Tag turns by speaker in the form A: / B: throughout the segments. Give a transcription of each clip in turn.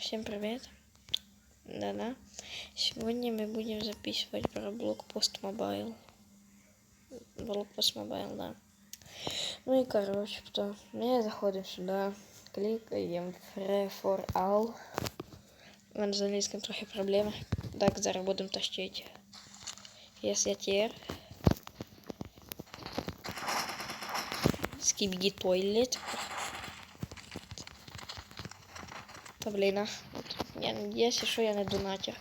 A: Всем привет. Да-да. Сегодня мы будем записывать про блокпост мобайл. Блокпост мобайл, да. Ну и короче, кто. Мы заходим сюда, кликаем Free for All. У мене з англійським трохи проблеми. Так, зараз будемо тащити. Если тір. Скибиди тойлет. Та блін, а. От, я, якщо що, я не донатер.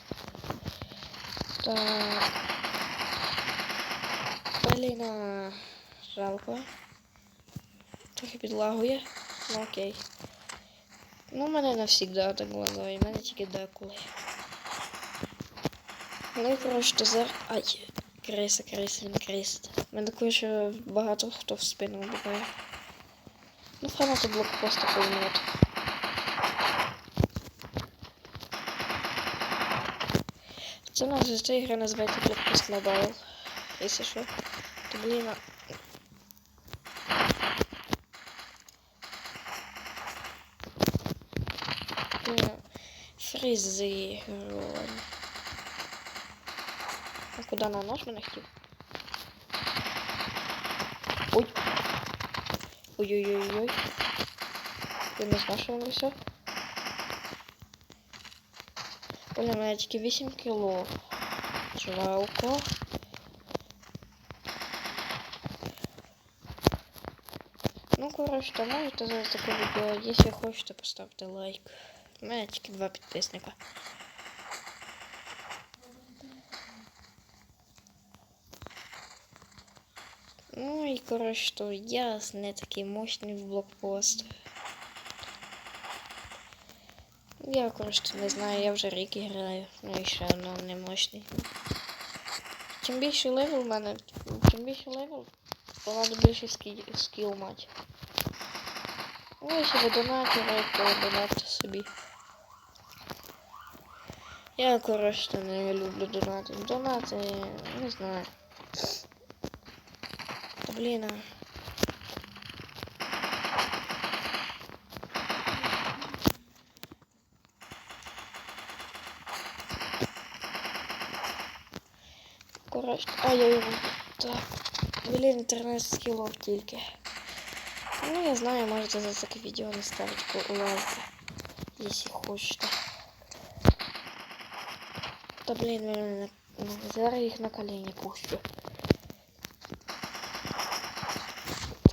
A: Так. Блін, а, жалко. Трохи підлагує. Ну окей. Ну, в мене навсігда так лагає, в мене тільки деколи. Ну і коротше, то зараз... Ай, криса, криса, він крисить. У мене такое, що багато хто в спину вбиває. Ну, фанати блокпоста поймуть. Це нас ця ігра називається Blockpost Mobile. Якщо що, то блін. ігрою. А куди на нож мене хотів? Ой. Ой-ой-ой-ой. Я не знав, що воно все. Тільки 8 кіло. Жалко. Ну, коротше, то можете за таке відео. Якщо хочете, поставте лайк. У тільки два підписника. Ну і коротше, то я не такий мощний в блокпост. Я коротше не знаю, я вже рік граю, ну і ще одно не мощний. Чим більший левел в мене, чим більший левел, то треба більше скіл, скіл мати. Ну, якщо ви донатери, то донатьте собі. Я коротше не люблю донати. Донати, не знаю. Блін. Коротше, а я його. Так. Блін, 13 кілов тільки. Ну, я знаю, можете за таке відео не ставити лайк, якщо хочете. Та блін, мене на... ну, зараз їх на колені пущу.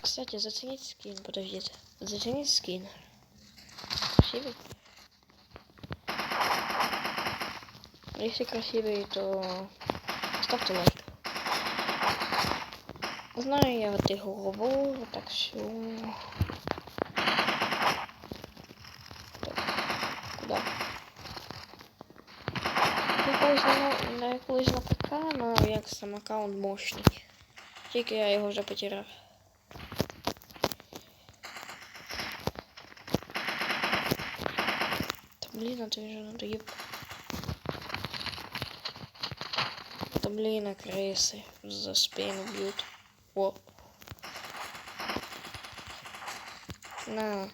A: Кстати, зацените скин, подождите. Зацените скин. Красивый? Если красивый, то ставьте лайк. Знаю я вот их голову, вот так все. Куда? Я колись на, я колись на ПК, як сам аккаунт мощний. Тільки я його вже потеряв. Та блін, а ти вже надоїв. Та блін, а криси за спину б'ють. О. На.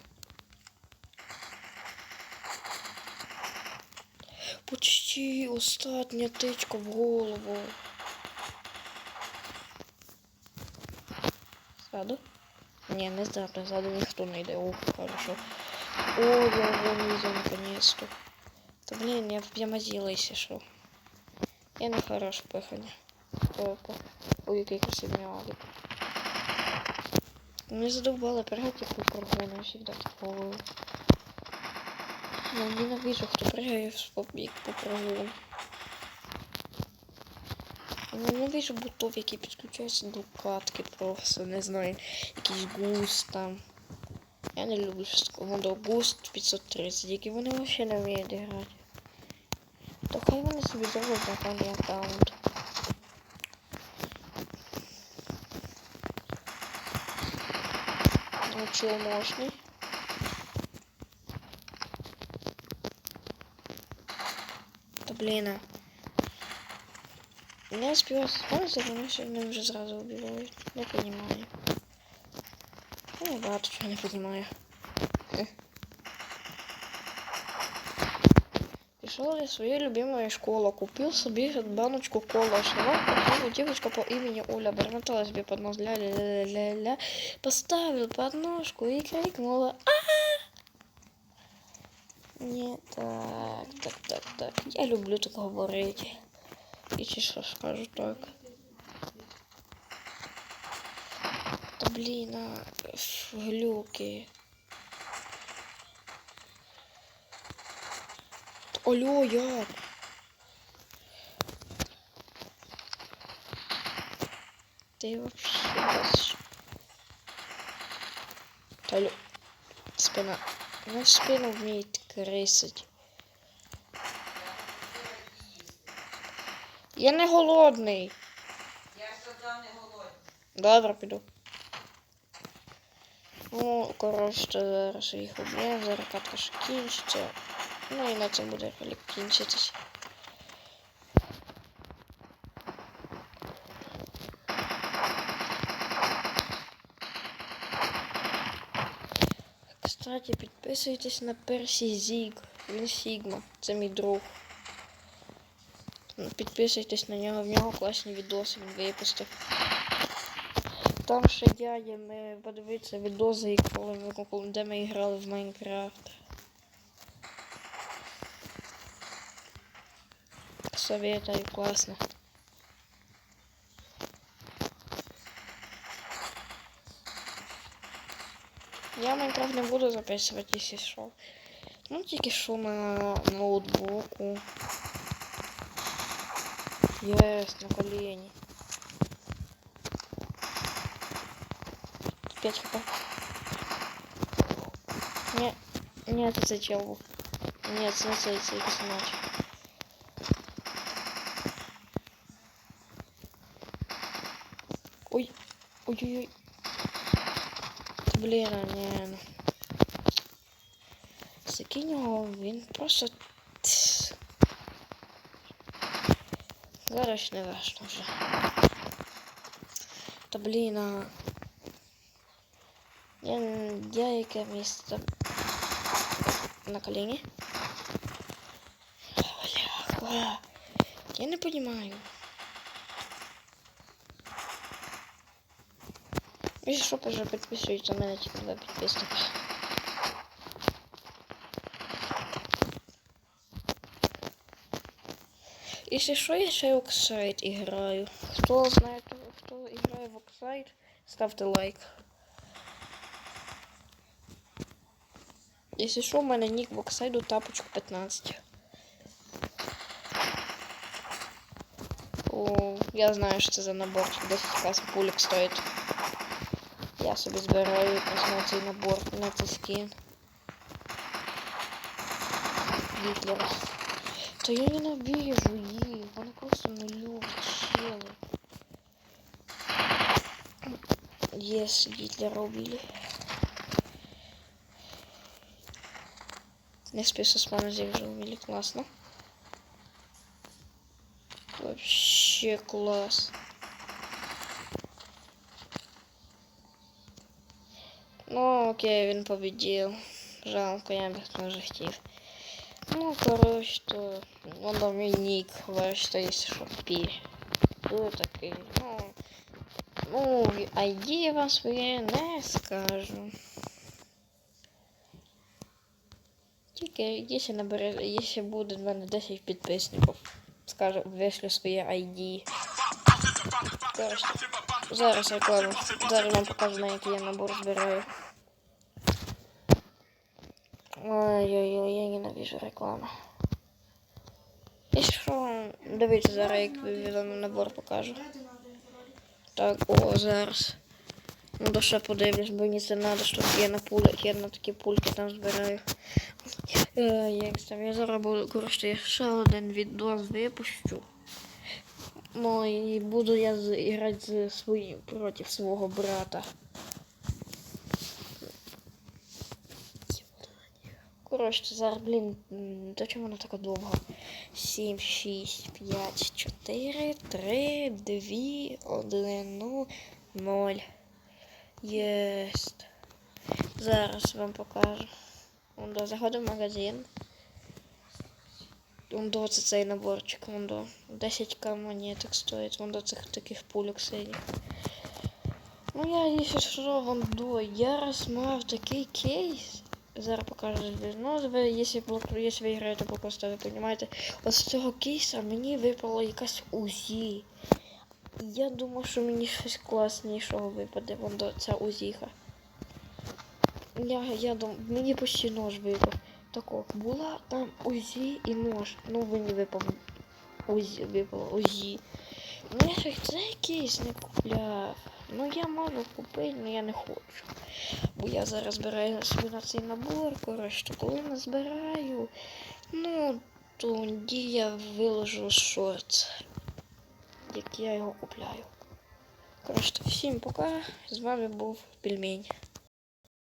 A: Почти остання тичка в голову. Ззаду? Ні, не ззаду, ззаду ніхто не йде. Ох, хорошо. О, я его вижу наконец-то. Да блин, я вб'ямазила, если что. Я не хорош пихання. Только. Ой, який красивий алик. Не задовбала пригати по прогону, всегда такого. Я ненавижу, хто пригає в побіг по. Я Ненавижу ботов, які підключаються до катки просто, не знаю, якийсь густ там. Я не люблю воду Ghost 530, які вони взагалі не вміють грати. То хай вони собі нормальний аккаунт. Ну чого мощний? Та блін. а. Не успіваю спавнити, вони ще мене вже зразу вбивають. Не розумію. Ну, багато чого не розумію. Пришел я в свою любимую школу, купил себе баночку кола, шла, купила девочка по имени Оля, бормотала себе под нос ля ля ля ля ля поставил подножку и крикнула а Не так, так, так, так. Я люблю так говорити. І чи що скажу так. Та блін, а, глюки. Алло, як? Ти вообще. Алло. Спина. Ну, спину вміють крисить. Я не голодний.
B: Я сказав не голодний.
A: Добре, піду. Ну, коротше, зараз їх об'єм, зараз катка кінчиться. На цьому буде ролик кінчитись. Кстати, підписуйтесь на Персі Зіг. Він Сігма. Це мій друг. Підписуйтесь на нього, в нього класні відоси він випустив. Там ще дядя ми подивитися відоси, коли ми, де ми грали в Майнкрафт. Советую, класно. Я Майнкрафт не буду записувати, якщо що. Ну, тільки що на ноутбуку. Єс, на колені. 5 хп. Не, нет, это чел був. Нет, це не цей, це якийсь матч. Ой, ой-ой-ой. Блін, не. ну. Закинь його, він просто... Зараз не важно вже. Та блін, а... Я, я яке місце на коліні. Я не понимаю. Якщо що, вже підписується, у мене тільки два підписники. Якщо що, я ще Оксайд граю. Хто знає, хто грає в Оксайд, ставте лайк. Якщо що, у мене нік в Оксайду тапочку 15. О, я знаю, що це за набор, 10 кас пулік стоїть. Я собі збираю якраз на цей набор, на цей скін. Гітлер. Та я ненавижу їх, вони просто не люблять щели. Єс, Гітлера убили. Не спешу с Манзи уже убили, классно. Вообще класс. Ну, окей, він победил. Жалко, я бы тоже хотів. Ну, короче, то воно мій нік, бачите, якщо що, пі. Хто такий? Ну, ну, ID я вам своє не скажу. Тільки якщо набере, якщо буде в мене 10 підписників, скажу, вишлю своє ID. Коротше, зараз реклама. Зараз вам покажу, на який я набор збираю. Ой-ой-ой, я ненавижу рекламу. І що, дивіться, зараз як вам набор покажу. Так, о, зараз. Ну, до ще подивлюсь, бо мені це треба, щоб я на пулі, я на такі пульки там збираю. Е, Як там, я зараз буду, коротше, ще один відос випущу. Ну і буду я грати з своїм проти свого брата. Коротше, зараз, блін, до чого воно таке довго? 7, 6, 5, 4, 3, 2, 1, 0. Єсть. Зараз вам покажу. Он, да, заходимо в магазин. Вон до це цей наборчик, вон до 10к монеток стоїть, вон до цих таких пульок синіх. Ну я якщо що, вон до, я розмав такий кейс. Зараз покажу. Ну, ви, якщо, якщо ви граєте просто, ви розумієте, от з цього кейса мені випало якась УЗІ. Я думав, що мені щось класнішого випаде, вон до ця УЗІха. Я, я думав, мені почти нож випав. Тако, була там УЗІ і нож. Ну мені випав УЗІ, випало УЗІ. Ну я цей кейс не купляв. Ну я можу купити, але я не хочу. Бо я зараз збираю собі на цей набор, коротше, коли коли назбираю, ну, тоді я виложу шорт, як я його купляю. Коротше, всім пока. З вами був пельмень.